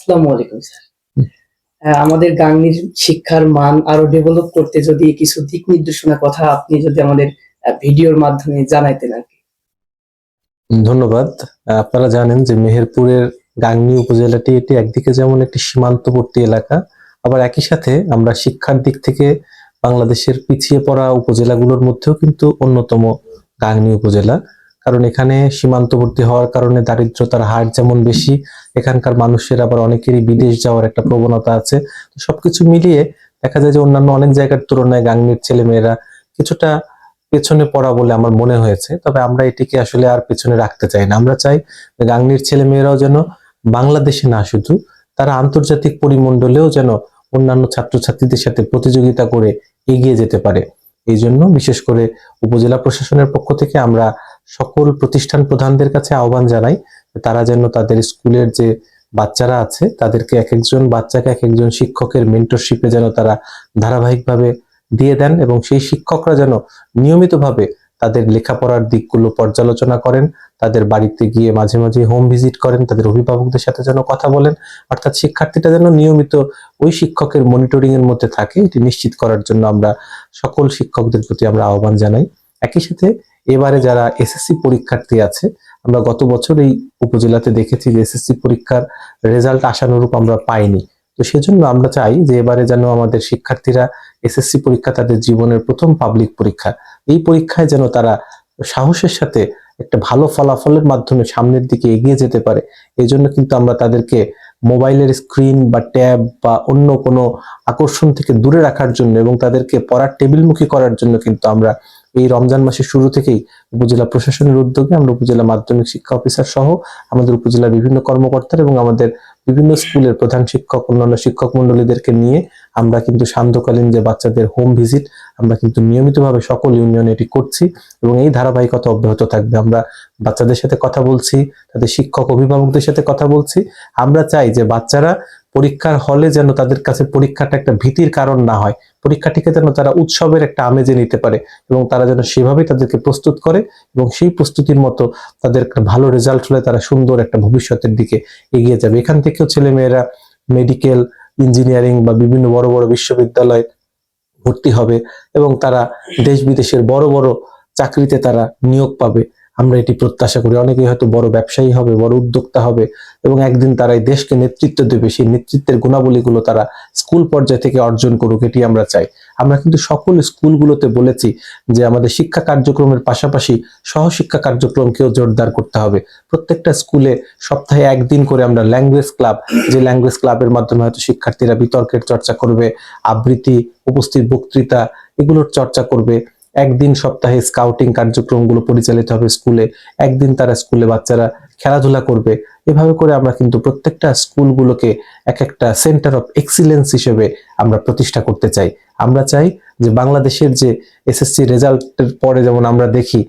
আসসালামু আলাইকুম, স্যার। আমাদের গাঙ্গির শিক্ষার মান আরও ডেভেলপ করতে যদি কিছু দিক নির্দেশনা কথা আপনি যদি আমাদের ভিডিওর মাধ্যমে জানাইতেন আর কি। ধন্যবাদ। আপনারা জানেন যে মেহেরপুরের গাংনী উপজেলাটি এটি একদিকে যেমন একটি সীমান্তবর্তী এলাকা, আবার একই সাথে আমরা শিক্ষার দিক থেকে বাংলাদেশের পিছিয়ে পড়া উপজেলাগুলোর মধ্যেও কিন্তু অন্যতম গাংনী উপজেলা। কারণ এখানে সীমান্তবর্তী হওয়ার কারণে দারিদ্রতার হার যেমন বেশি, এখানকার মানুষের আবার অনেকেরই বিদেশ যাওয়ার একটা প্রবণতা আছে। সবকিছু মিলিয়ে দেখা যায় যে অন্যান্য অনেক জায়গার তুলনায় গাংনীর ছেলেমেয়েরা কিছুটা পেছনে পড়া বলে আমার মনে হয়েছে। তবে আমরা এটিকে আসলে আর পেছনে রাখতে চাই না। আমরা চাই গাংনীর ছেলে মেয়েরাও যেন বাংলাদেশে না শুধু, তারা আন্তর্জাতিক পরিমণ্ডলেও যেন অন্যান্য ছাত্রছাত্রীদের সাথে প্রতিযোগিতা করে এগিয়ে যেতে পারে। এই জন্য বিশেষ করে উপজেলা প্রশাসনের পক্ষ থেকে আমরা সকল প্রতিষ্ঠান প্রধানদের কাছে আহ্বান জানাই তারা যেন তাদের স্কুলের যে বাচ্চারা আছে, তাদেরকে এক একজন বাচ্চাকে এক একজন শিক্ষকের মেন্টরশিপে যেন তারা ধারাবাহিকভাবে দিয়ে দেন এবং সেই শিক্ষকরা যেন নিয়মিতভাবে তাদের লেখাপড়ার দিকগুলো পর্যালোচনা করেন, তাদের বাড়িতে গিয়ে মাঝে মাঝে হোম ভিজিট করেন, তাদের অভিভাবকদের সাথে যেন কথা বলেন, অর্থাৎ শিক্ষার্থীটা যেন নিয়মিত ওই শিক্ষকের মনিটরিং এর মধ্যে থাকে, এটি নিশ্চিত করার জন্য আমরা সকল শিক্ষকদের প্রতি আমরা আহ্বান জানাই। একই সাথে এবারে যারা এসএসসি পরীক্ষার্থী আছে, আমরা গত বছর এই উপজেলাতে দেখেছি যে এসএসসি পরীক্ষার রেজাল্ট আশানুরূপ আমরা পাইনি। তো সেজন্য আমরা চাই যে এবারে যেন আমাদের শিক্ষার্থীরা এসএসসি পরীক্ষা তাদের জীবনের প্রথম পাবলিক পরীক্ষা। এই পরীক্ষায় যেন তারা সাহসের সাথে একটা ভালো ফলাফলের মাধ্যমে সামনের দিকে এগিয়ে যেতে পারে এই জন্য কিন্তু আমরা তাদেরকে মোবাইলের স্ক্রিন বা ট্যাব বা অন্য কোনো আকর্ষণ থেকে দূরে রাখার জন্য এবং তাদেরকে পড়ার টেবিলমুখী করার জন্য কিন্তু আমরা এই রমজান মাসের শুরু থেকেই উপজেলা প্রশাসনের উদ্যোগে আমরা উপজেলা মাধ্যমিক শিক্ষা অফিসার সহ আমাদের উপজেলার বিভিন্ন কর্মকর্তারা এবং আমাদের বিভিন্ন স্কুলের প্রধান শিক্ষক, অন্যান্য শিক্ষক মন্ডলীদেরকে নিয়ে আমরা কিন্তু সান্ধ্যকালীন যে বাচ্চাদের হোম ভিজিট আমরা কিন্তু নিয়মিতভাবে সকল ইউনিয়নে এটি করছি এবং এই ধারাবাহিকতা অব্যাহত থাকবে। আমরা বাচ্চাদের সাথে কথা বলছি, তাদের শিক্ষক, অভিভাবকদের সাথে কথা বলছি। আমরা চাই যে বাচ্চারা পরীক্ষার হলে যেন তাদের কাছে পরীক্ষাটা একটা ভীতির কারণ না হয়। পরীক্ষাটিকে যেন তারা উৎসবের একটা আমেজে নিতে পারে এবং তারা যেন সেভাবেই তাদেরকে প্রস্তুত করে এবং সেই প্রস্তুতির মতো তাদের একটা ভালো রেজাল্ট হলে তারা সুন্দর একটা ভবিষ্যতের দিকে এগিয়ে যাবে। এখান থেকেও ছেলেমেয়েরা মেডিকেল ইঞ্জিনিয়ারিং বা বিভিন্ন বড় বড় বিশ্ববিদ্যালয়ে ভর্তি হবে এবং তারা দেশ বিদেশের বড় বড় চাকরিতে তারা নিয়োগ পাবে। আমরা এটি প্রত্যাশা করি। অনেকেই হয়তো বড় ব্যবসায়ী হবে, বড় উদ্যোক্তা হবে এবং একদিন তারা এই দেশকে নেতৃত্ব দেবে, সেই নেতৃত্বের গুণাবলীগুলো তারা স্কুল পর্যায় থেকে অর্জন করুক, এটি আমরা চাই। আমরা কিন্তু সকল স্কুলগুলোতে বলেছি যে আমাদের শিক্ষা কার্যক্রমের পাশাপাশি সহশিক্ষা কার্যক্রমকেও জোরদার করতে হবে। প্রত্যেকটা স্কুলে সপ্তাহে একদিন করে আমরা ল্যাঙ্গুয়েজ ক্লাব যে ল্যাঙ্গুয়েজ ক্লাবের মাধ্যমে হয়তো শিক্ষার্থীরা বিতর্কের চর্চা করবে, আবৃত্তি, উপস্থিত বক্তৃতা, এগুলোর চর্চা করবে। একদিন সপ্তাহে স্কাউটিং কার্যক্রমগুলো পরিচালিত হবে স্কুলে একদিন তারা স্কুলে বাচ্চারা খেলাধুলা করবে। এভাবে করে আমরা কিন্তু প্রত্যেকটা স্কুলগুলোকে এক একটা সেন্টার অফ এক্সিলেন্স হিসেবে আমরা প্রতিষ্ঠা করতে চাই। আমরা চাই যে বাংলাদেশের যে এসএসসি রেজাল্টের পরে যেমন আমরা দেখি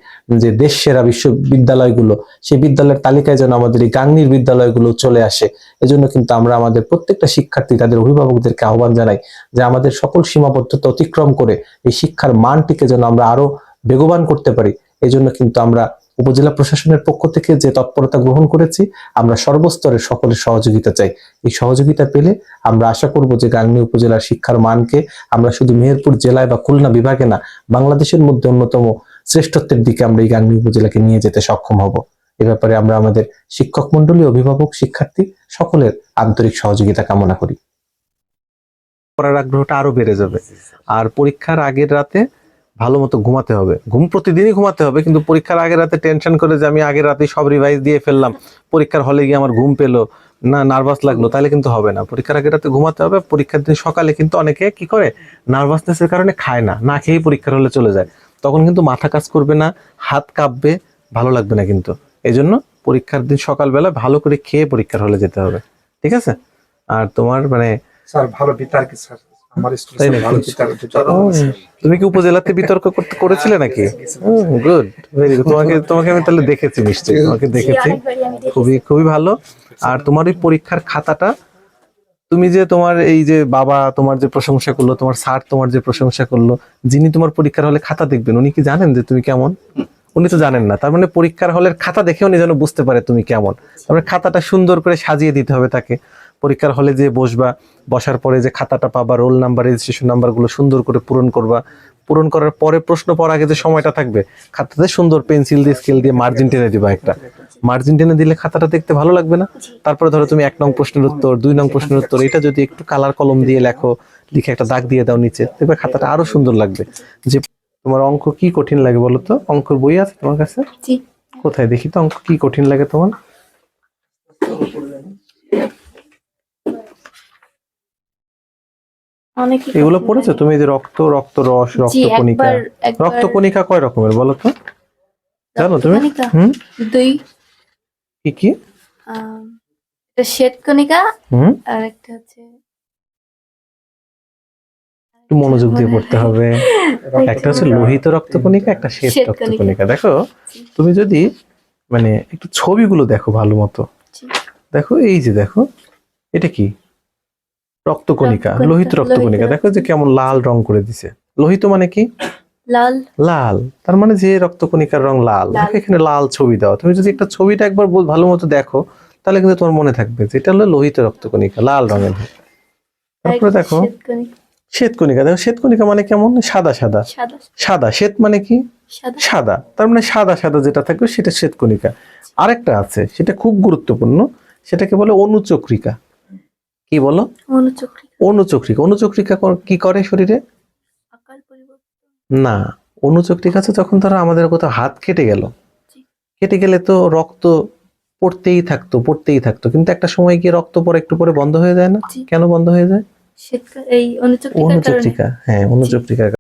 যে দেশ সেরা বিশ্ববিদ্যালয়গুলো, সেই বিদ্যালয়ের তালিকায় যেন আমাদের এই গাংনির বিদ্যালয়গুলো চলে আসে। এজন্য কিন্তু আমরা আমাদের প্রত্যেকটা শিক্ষার্থী, তাদের অভিভাবকদেরকে আহ্বান জানাই যে আমাদের সকল সীমাবদ্ধতা অতিক্রম করে এই শিক্ষার মানটিকে যেন আমরা আরও বেগবান করতে পারি। এই জন্য কিন্তু আমরা উপজেলা প্রশাসনের পক্ষ থেকে যে তৎপরতা গ্রহণ করেছি, আমরা সর্বস্তরের সকলের সহযোগিতা চাই। এই সহযোগিতা পেলে আমরা আশা করব যে গাংনী উপজেলার শিক্ষার মানকে আমরা শুধু মেহেরপুর জেলায় বা খুলনা বিভাগে না, বাংলাদেশের মধ্যে অন্যতম শ্রেষ্ঠত্বের দিকে আমরা এই গাংনী উপজেলাকে নিয়ে যেতে সক্ষম হব। এ ব্যাপারে আমরা আমাদের শিক্ষক মন্ডলী অভিভাবক, শিক্ষার্থী সকলের আন্তরিক সহযোগিতা কামনা করি। পড়ার আগ্রহটা আরও বেড়ে যাবে। আর পরীক্ষার আগের রাতে ভালো মতো ঘুমাতে হবে। ঘুম প্রতিদিনই ঘুমাতে হবে, কিন্তু পরীক্ষার আগের রাতে টেনশন করে যে আমি আগের রাতে সব রিভাইজ দিয়ে ফেললাম, পরীক্ষার হলে গিয়ে আমার ঘুম পেল, না নার্ভাস লাগল, তাহলে কিন্তু হবে না। পরীক্ষার আগের রাতে ঘুমাতে হবে, পরীক্ষার দিন সকালে কিন্তু অনেকে কি করে? নার্ভাসনেসের কারণে খায় না না খেয়েই পরীক্ষার হলে চলে যায়। তখন কিন্তু মাথা কাজ করবে না, হাত কাঁপবে, ভালো লাগবে না কিন্তু। এই জন্য পরীক্ষার দিন সকালবেলা ভালো করে খেয়ে পরীক্ষার হলে যেতে হবে। ঠিক আছে? আর তোমার মানে স্যার, ভালো বিতার্কিক স্যার? তুমি কি উপজেলাতে বিতর্ক করতে করেছিলে নাকি? গুড ভেরি গুড তোমাকে তোমাকে আমি তাহলে দেখেছি নিশ্চয়ই তোমাকে দেখেছি। খুবই খুবই ভালো। আর তোমার ওই পরীক্ষার খাতাটা তুমি যে তোমার এই যে বাবা তোমার যে প্রশংসা করল তোমার স্যার তোমার যে প্রশংসা করল যিনি তোমার পরীক্ষার হলে খাতা দেখবেন উনি কি জানেন যে তুমি কেমন? উনি তো জানেন না। তার মানে পরীক্ষার হলের খাতা দেখে উনি যেন বুঝতে পারে তুমি কেমন। তারপরে খাতাটা সুন্দর করে সাজিয়ে দিতে হবে তাকে। পরীক্ষার হলে যে বসবা বসার পরে যে খাতাটা পাবা রোল নাম্বার রেজিস্ট্রেশন নাম্বারগুলো সুন্দর করে পূরণ করবা। পূরণ করার পরে প্রশ্ন পড়ার আগে যে সময়টা থাকবে খাতাতে সুন্দর পেন্সিল দিয়ে স্কেল দিয়ে মার্জিন টেনে দিবা একটা। মার্জিন টেনে দিলে খাতাটা দেখতে ভালো লাগবে না? তারপরে ধরো তুমি এক নং প্রশ্নের উত্তর দুই নং প্রশ্নের উত্তর এটা যদি একটু কালার কলম দিয়ে লেখো লিখে একটা দাগ দিয়ে দাও নিচে দেখবে খাতাটা আরও সুন্দর লাগবে। যে তোমার অঙ্ক কি কঠিন লাগে বলো তো? অঙ্কের বই আছে তোমার কাছে? কোথায়? দেখি তো অঙ্ক কি কঠিন লাগে তোমার? এগুলো পড়েছো? তুমি যে রক্ত রক্ত রস জি রক্ত কণিকা একবার একবার। রক্ত কণিকা কয় রকমের বলো তো? জানো তুমি? হুম? দুই। কি কি? আম, একটা শ্বেত কণিকা হুম? আর একটা হচ্ছে একটু মনোযোগ দিয়ে পড়তে হবে। একটা হচ্ছে লোহিত রক্ত কণিকা একটা শ্বেত শ্বেত রক্ত কণিকা। কণিকা দেখো তুমি যদি মানে একটু ছবিগুলো দেখো ভালো মতো। দেখো এই যে দেখো এটা কি? রক্তকণিকা লোহিত রক্তকণিকা। দেখো যে কেমন লাল রং করে দিছে। লোহিত মানে কি? লাল। লাল। তার মানে যে রক্তকণিকার রং লাল। এখানে লাল ছবি দাও। তুমি যদি একটা ছবিটা একবার ভালো মতো দেখো তাহলে কিন্তু তোমার মনে থাকবে যে এটা হলো লোহিত রক্তকণিকা লাল রঙের। তারপরে দেখো শ্বেতকণিকা। দেখো শ্বেতকণিকা মানে কেমন? সাদা। সাদা। সাদা। শ্বেত মানে কি? সাদা। সাদা। তার মানে সাদা সাদা যেটা থাকবে সেটা শ্বেতকণিকা। আরেকটা আছে সেটা খুব গুরুত্বপূর্ণ সেটাকে বলে অনুচক্রিকা। কি বলো অনুচক্রিকা। অনুচক্রিকা। কি করে শরীরে? না অনুচক্রিকা আছে যখন ধরো আমাদের কোথাও হাত কেটে গেল। কেটে গেলে তো রক্ত পড়তেই থাকতো পড়তেই থাকতো। কিন্তু একটা সময় গিয়ে রক্ত পরে একটু পরে বন্ধ হয়ে যায় না? কেন বন্ধ হয়ে যায়? অনুচক্রিকা হ্যাঁ অনুচক্রিকার